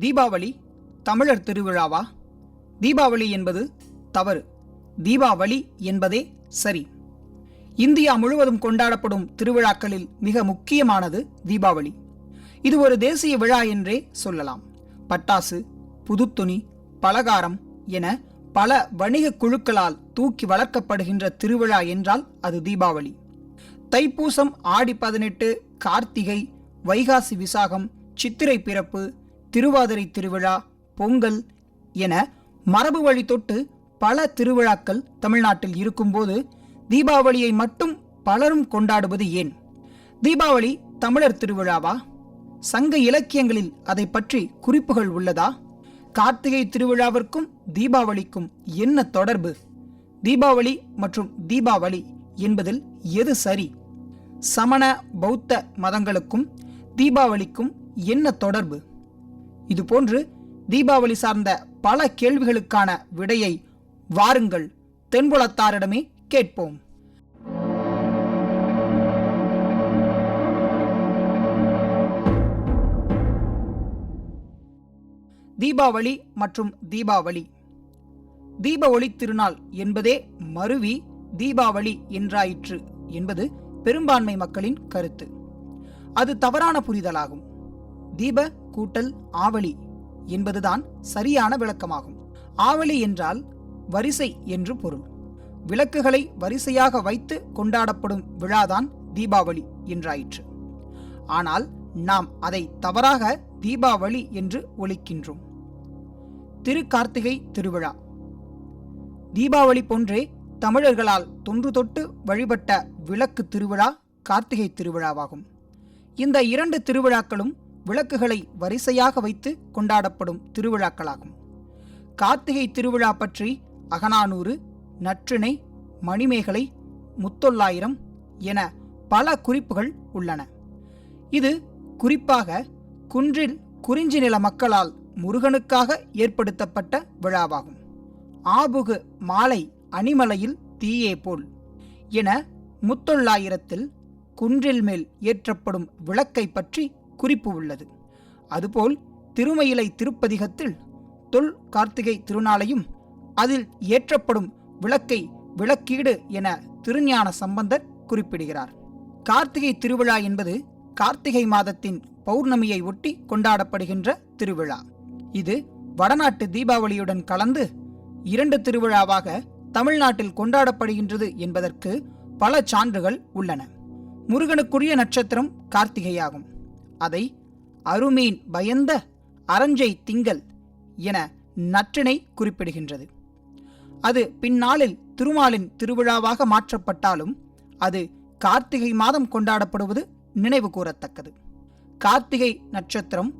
தீபாவளி தமிழர் திருவிழாவா? தீபாவளி என்பது தவறு. தீபாவளி என்பதே சரி. இந்தியா முழுவதும் கொண்டாடப்படும் திருவிழாக்களில் மிக முக்கியமானது தீபாவளி. இது ஒரு தேசிய விழா என்றே சொல்லலாம். பட்டாசு புதுத்துணி பலகாரம் என பல வணிக குழுக்களால் தூக்கி வளர்க்கப்படுகின்ற திருவிழா என்றால் அது தீபாவளி. தைப்பூசம் ஆடி பதினெட்டு கார்த்திகை வைகாசி விசாகம் சித்திரை பிறப்பு திருவாதிரை திருவிழா பொங்கல் என மரபு வழி தொட்டு பல திருவிழாக்கள் தமிழ்நாட்டில் இருக்கும்போது தீபாவளியை மட்டும் பலரும் கொண்டாடுவது ஏன்? தீபாவளி தமிழர் திருவிழாவா? சங்க இலக்கியங்களில் அதை பற்றி குறிப்புகள் உள்ளதா? கார்த்திகை திருவிழாவிற்கும் தீபாவளிக்கும் என்ன தொடர்பு? தீபாவளி மற்றும் தீபாவளி என்பதில் எது சரி? சமண பௌத்த மதங்களுக்கும் தீபாவளிக்கும் என்ன தொடர்பு? இதுபோன்று தீபாவளி சார்ந்த பல கேள்விகளுக்கான விடையை வாருங்கள். தென்புலத்தாரிடமே கேட்போம். தீபாவளி மற்றும் தீபாவளி. தீப ஒளி திருநாள் என்பதே மருவி தீபாவளி என்றாயிற்று என்பது பெரும்பான்மை மக்களின் கருத்து. அது தவறான புரிதலாகும். தீப கூட்டல் ஆவலி என்பதுதான் சரியான விளக்கமாகும். ஆவலி என்றால் வரிசை என்று பொருள். விளக்குகளை வரிசையாக வைத்து கொண்டாடப்படும் விழாதான் தீபாவளி என்றாயிற்று. ஆனால் நாம் அதை தவறாக தீபாவளி என்று ஒழிக்கின்றோம். திருக்கார்த்திகை திருவிழா. தீபாவளி போன்றே தமிழர்களால் தொன்று தொட்டு வழிபட்ட விளக்கு திருவிழா கார்த்திகை திருவிழாவாகும். இந்த இரண்டு திருவிழாக்களும் விளக்குகளை வரிசையாக வைத்து கொண்டாடப்படும் திருவிழாக்களாகும். கார்த்திகை திருவிழா பற்றி அகநானூறு நற்றிணை மணிமேகலை முத்தொள்ளாயிரம் என பல குறிப்புகள் உள்ளன. இது குறிப்பாக குன்றில் குறிஞ்சி நில மக்களால் முருகனுக்காக ஏற்படுத்தப்பட்ட விழாவாகும். ஆபுகு மாலை அணிமலையில் தீயே போல் என முத்தொள்ளாயிரத்தில் குன்றில் மேல் ஏற்றப்படும் விளக்கை பற்றி குறிப்பு உள்ளது. அதுபோல் திருமயிலை திருப்பதிகத்தில் தொல் கார்த்திகை திருநாளையும் அதில் ஏற்றப்படும் விளக்கை விளக்கீடு என திருஞான சம்பந்தர் குறிப்பிடுகிறார். கார்த்திகை திருவிழா என்பது கார்த்திகை மாதத்தின் பௌர்ணமியை ஒட்டி கொண்டாடப்படுகின்ற திருவிழா. இது வடநாட்டு தீபாவளியுடன் கலந்து இரண்டு திருவிழாவாக தமிழ்நாட்டில் கொண்டாடப்படுகின்றது என்பதற்கு பல சான்றுகள் உள்ளன. முருகனுக்குரிய நட்சத்திரம் கார்த்திகையாகும். அதை அருமீன் பயந்த அரஞ்சை திங்கள் என நற்றினை குறிப்பிடுகின்றது. அது பின்னாளில் திருமாலின் திருவிழாவாக மாற்றப்பட்டாலும் அது கார்த்திகை மாதம் கொண்டாடப்படுவது நினைவு கூறத்தக்கது. கார்த்திகை நட்சத்திரம்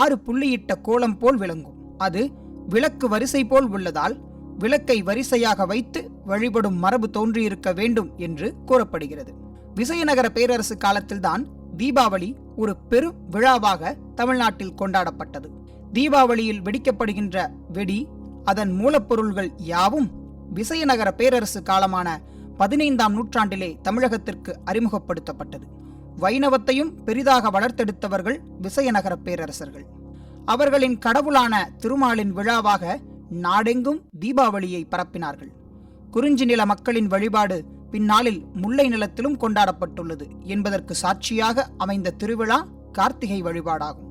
ஆறு புள்ளியிட்ட கோலம் போல் விளங்கும். அது விளக்கு வரிசை போல் உள்ளதால் விளக்கை வரிசையாக வைத்து வழிபடும் மரபு தோன்றியிருக்க வேண்டும் என்று கூறப்படுகிறது. விசயநகர பேரரசு காலத்தில்தான் தீபாவளி ஒரு பெரும் விழாவாக தமிழ்நாட்டில் கொண்டாடப்பட்டது. தீபாவளியில் வெடிக்கப்படுகின்ற வெடி அதன் மூலப்பொருள்கள் யாவும் விசயநகர பேரரசு காலமான பதினைந்தாம் நூற்றாண்டிலே தமிழகத்திற்கு அறிமுகப்படுத்தப்பட்டது. வைணவத்தையும் பெரிதாக வளர்த்தெடுத்தவர்கள் விசயநகர பேரரசர்கள். அவர்களின் கடவுளான திருமாலின் விழாவாக நாடெங்கும் தீபாவளியை பரப்பினார்கள். குறிஞ்சி நில மக்களின் வழிபாடு பின்னாளில் முல்லை நிலத்திலும் கொண்டாடப்பட்டுள்ளது. என்பதற்கு சாட்சியாக அமைந்த திருவிழா கார்த்திகை வழிபாடாகும்.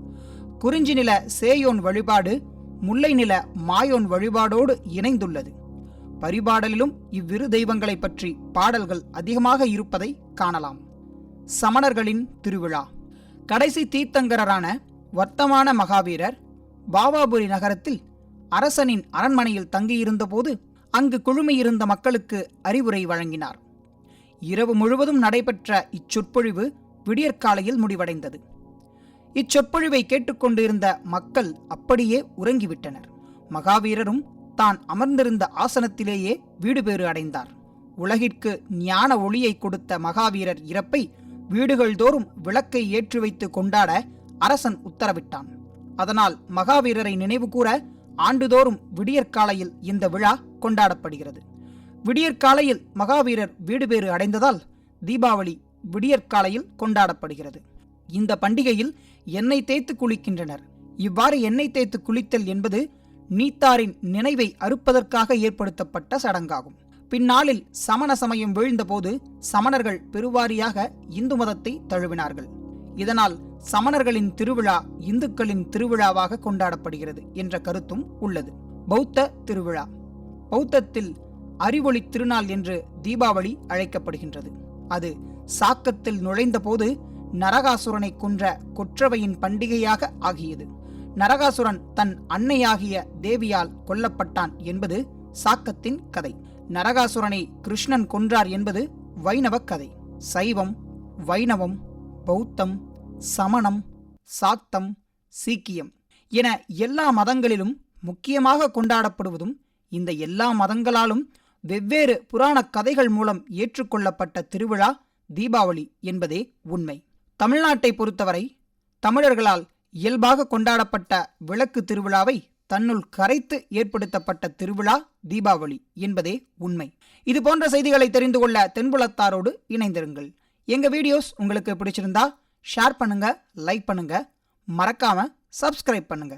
குறிஞ்சி நில சேயோன் வழிபாடு முல்லை நில மாயோன் வழிபாடோடு இணைந்துள்ளது. பரிபாடலிலும் இவ்விரு தெய்வங்களை பற்றி பாடல்கள் அதிகமாக இருப்பதை காணலாம். சமணர்களின் திருவிழா. கடைசி தீர்த்தங்கரரான வர்த்தமான மகாவீரர் பாபாபுரி நகரத்தில் அரசனின் அரண்மனையில் தங்கியிருந்தபோது அங்கு குழுமியிருந்த மக்களுக்கு அறிவுரை வழங்கினார். இரவு முழுவதும் நடைபெற்ற இச்சொற்பொழிவு விடியற்காலையில் முடிவடைந்தது. இச்சொற்பொழிவை கேட்டுக்கொண்டிருந்த மக்கள் அப்படியே உறங்கிவிட்டனர். மகாவீரரும் தான் அமர்ந்திருந்த ஆசனத்திலேயே வீடுபேறு அடைந்தார். உலகிற்கு ஞான ஒளியை கொடுத்த மகாவீரர் இறப்பை வீடுகள் தோறும் விளக்கை ஏற்றி வைத்து கொண்டாட அரசன் உத்தரவிட்டான். அதனால் மகாவீரரை நினைவுகூர ஆண்டுதோறும் விடியற்காலையில் இந்த விழா கொண்டாடப்படுகிறது. விடியற்காலையில் மகாவீரர் வீடு பேறு அடைந்ததால் தீபாவளி விடியற்காலையில் கொண்டாடப்படுகிறது. இந்த பண்டிகையில் எண்ணெய் தேய்த்து குளிக்கின்றனர். இவ்வாறு எண்ணெய் தேய்த்து குளித்தல் என்பது நீத்தாரின் நினைவை அறுப்பதற்காக ஏற்படுத்தப்பட்ட சடங்காகும். பின்னாளில் சமண சமயம் வீழ்ந்தபோது சமணர்கள் பெருவாரியாக இந்து மதத்தை தழுவினார்கள். இதனால் சமணர்களின் திருவிழா இந்துக்களின் திருவிழாவாக கொண்டாடப்படுகிறது என்ற கருத்தும் உள்ளது. பௌத்த திருவிழா. பௌத்தத்தில் அறிவொளி திருநாள் என்று தீபாவளி அழைக்கப்படுகின்றது. அது சாக்கத்தில் நுழைந்தபோது நரகாசுரனை கொன்ற கொற்றவையின் பண்டிகையாக ஆகியது. நரகாசுரன் தன் அன்னையாகிய தேவியால் கொல்லப்பட்டான் என்பது சாக்கத்தின் கதை. நரகாசுரனை கிருஷ்ணன் கொன்றார் என்பது வைணவ கதை. சைவம் வைணவம் பௌத்தம் சமணம் சாக்தம் சீக்கியம் என எல்லா மதங்களிலும் முக்கியமாக கொண்டாடப்படுவதும் இந்த எல்லா மதங்களாலும் வெவ்வேறு புராணக் கதைகள் மூலம் ஏற்றுக்கொள்ளப்பட்ட திருவிழா தீபாவளி என்பதே உண்மை. தமிழ்நாட்டை பொறுத்தவரை தமிழர்களால் இயல்பாக கொண்டாடப்பட்ட விளக்கு திருவிழாவை தன்னுள் கரைத்து ஏற்படுத்தப்பட்ட திருவிழா தீபாவளி என்பதே உண்மை. இது போன்ற செய்திகளை தெரிந்து கொள்ள தென்புலத்தாரோடு இணைந்திருங்கள். எங்க வீடியோஸ் உங்களுக்கு பிடிச்சிருந்தா ஷேர் பண்ணுங்க லைக் பண்ணுங்க. மறக்காம சப்ஸ்கிரைப் பண்ணுங்க.